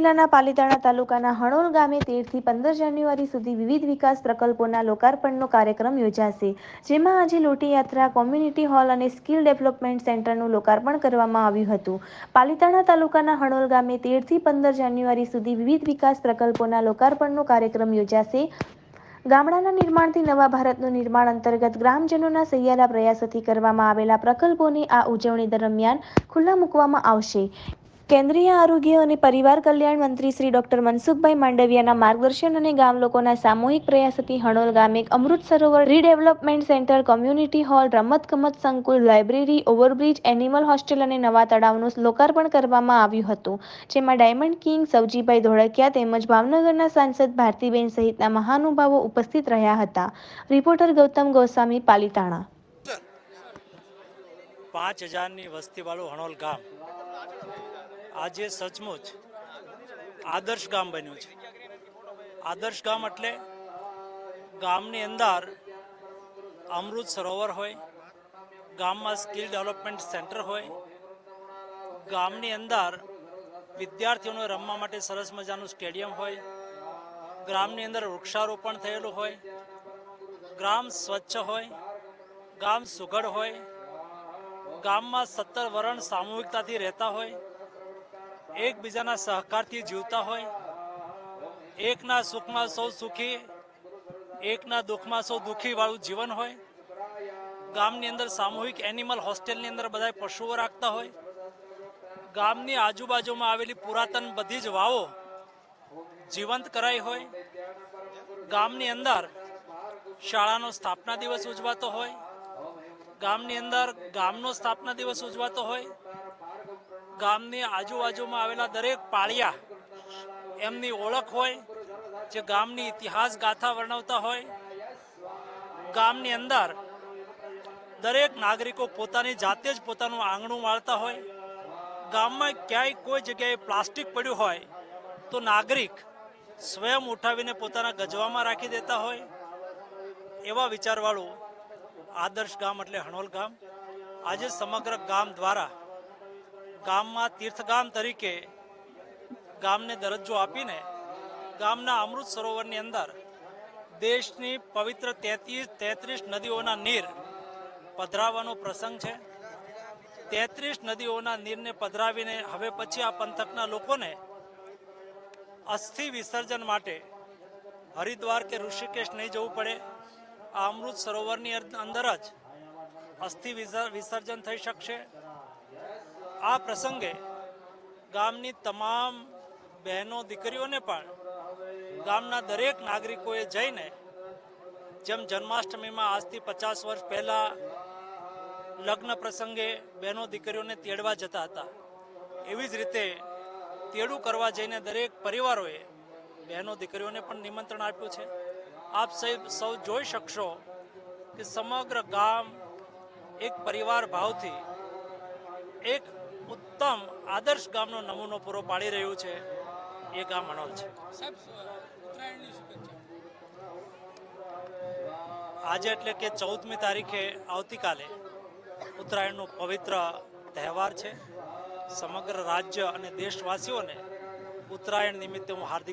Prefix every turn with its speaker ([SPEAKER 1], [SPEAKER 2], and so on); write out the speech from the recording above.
[SPEAKER 1] જિલ્લાના પાલીતાણા તાલુકાના હણોલ ગામે તેરથી પંદર જાન્યુઆરી સુધી વિવિધ વિકાસ પ્રકલ્પોના લોકાર્પણનો કાર્યક્રમ યોજાશે, જેમાં આજે લોટી યાત્રા કોમ્યુનિટી હોલ અને સ્કિલ ડેવલપમેન્ટ સેન્ટરનું લોકાર્પણ કરવામાં આવ્યું હતું. પાલીતાણા તાલુકાના હણોલ ગામે તેરથી પંદર જાન્યુઆરી સુધી વિવિધ વિકાસ પ્રકલ્પોના લોકાર્પણનો કાર્યક્રમ યોજાશે. ગામડાના નિર્માણથી નવા ભારતનું નિર્માણ અંતર્ગત ગ્રામજનોના સહિયારા પ્રયાસોથી કરવામાં આવેલા પ્રકલ્પોની આ ઉજવણી દરમિયાન ખુલ્લા મૂકવામાં આવશે. કેન્દ્રીય આરોગ્ય અને પરિવાર કલ્યાણ મંત્રી શ્રી ડોક્ટર મનસુખભાઈ માંડવિયાના માર્ગદર્શન અને ગામ લોકોના સામૂહિક પ્રયાસથી હણોલ ગામે Amrit Sarovar redevelopment centre community hall રમતગમત સંકુલ લાઇબ્રેરી ઓવરબ્રિજ એનિમલ હોસ્ટેલ અને નવા તળાવનું લોકાર્પણ કરવામાં આવ્યું હતું. જેમાં ડાયમંડ કિંગ સવજીભાઈ ધોળકિયા તેમજ ભાવનગરના સાંસદ ભારતીબેન સહિતના મહાનુભાવો ઉપસ્થિત રહ્યા હતા. રિપોર્ટર ગૌતમ ગોસ્વામી, પાલીતાણા.
[SPEAKER 2] પાંચ હજારની વસ્તીવાળું હણોલ ગામ. આજે સચમુચ આદર્શ ગામ બન્યું છે. આદર્શ ગામ એટલે ગામની અંદર અમૃત સરોવર હોય, ગામમાં સ્કિલ ડેવલપમેન્ટ સેન્ટર હોય, ગામની અંદર વિદ્યાર્થીઓને રમવા માટે સરસ મજાનું સ્ટેડિયમ હોય, ગ્રામની અંદર વૃક્ષારોપણ થયેલું હોય, ગ્રામ સ્વચ્છ હોય, ગામ સુઘડ હોય, ગામમાં સત્તર વરણ સામૂહિકતાથી રહેતા હોય એકબીજાના સહકારથી જીવતા હોય, એકના સુખમાં સૌ સુખી, એકના દુઃખમાં સૌ દુઃખી વાળું જીવન હોય, ગામની અંદર સામૂહિક એનિમલ હોસ્ટેલની અંદર બધા પશુઓ રાખતા હોય, ગામની આજુબાજુમાં આવેલી પુરાતન બધી જ વાવો જીવંત કરાઈ હોય, ગામની અંદર શાળાનો સ્થાપના દિવસ ઉજવાતો હોય ગામની અંદર ગામનો સ્થાપના દિવસ ઉજવાતો હોય. ગામની આજુબાજુમાં આવેલા દરેક પાળિયા એમની ઓળખ હોય, જે ગામની ઇતિહાસ ગાથા વર્ણવતા હોય. ગામની અંદર દરેક નાગરિકો પોતાની જાતે જ પોતાનું આંગણું વાળતા હોય. ગામમાં ક્યાંય કોઈ જગ્યાએ પ્લાસ્ટિક પડ્યું હોય, તો નાગરિક સ્વયં ઉઠાવીને પોતાના ગજવામાં રાખી દેતા હોય. એવા વિચારવાળું આદર્શ ગામ એટલે હણોલ ગામ. આજે સમગ્ર ગામ દ્વારા ગામમાં તીર્થગામ તરીકે ગામને દરજ્જો આપીને ગામના અમૃત સરોવરની અંદર દેશની પવિત્ર તેત્રીસ તેત્રીસ નદીઓના નીર પધરાવવાનો પ્રસંગ છે. તેત્રીસ નદીઓના નીરને પધરાવીને હવે પછી આ પંથકના લોકોને અસ્થિ વિસર્જન માટે હરિદ્વાર કે ઋષિકેશ નહીં જવું પડે. આ અમૃત સરોવરની અંદર જ અસ્થિ વિસર- વિસર્જન થઈ શકશે. આ પ્રસંગે ગામની તમામ બહેનો, દીકરીઓને પણ ગામના દરેક નાગરિકોએ જઈને જેમ જન્માષ્ટમીમાં આજથી પચાસ વર્ષ પહેલાં લગ્ન પ્રસંગે બહેનો, દીકરીઓને તેડવા જતા હતા, એવી જ રીતે તેડું કરવા જઈને દરેક પરિવારોએ બહેનો, દીકરીઓને પણ નિમંત્રણ આપ્યું છે. આપ સૌ જોઈ શકશો કે સમગ્ર ગામ એક પરિવાર ભાવથી એક ઉત્તમ આદર્શ ગામનો નમૂનો પૂરો પાડી રહ્યું છે. એ ગામ અણોલ છે. આજે એટલે કે ચૌદમી તારીખે આવતીકાલે ઉત્તરાયણનો પવિત્ર તહેવાર છે. સમગ્ર રાજ્ય અને દેશવાસીઓને ઉત્તરાયણ નિમિત્તે હું હાર્દિક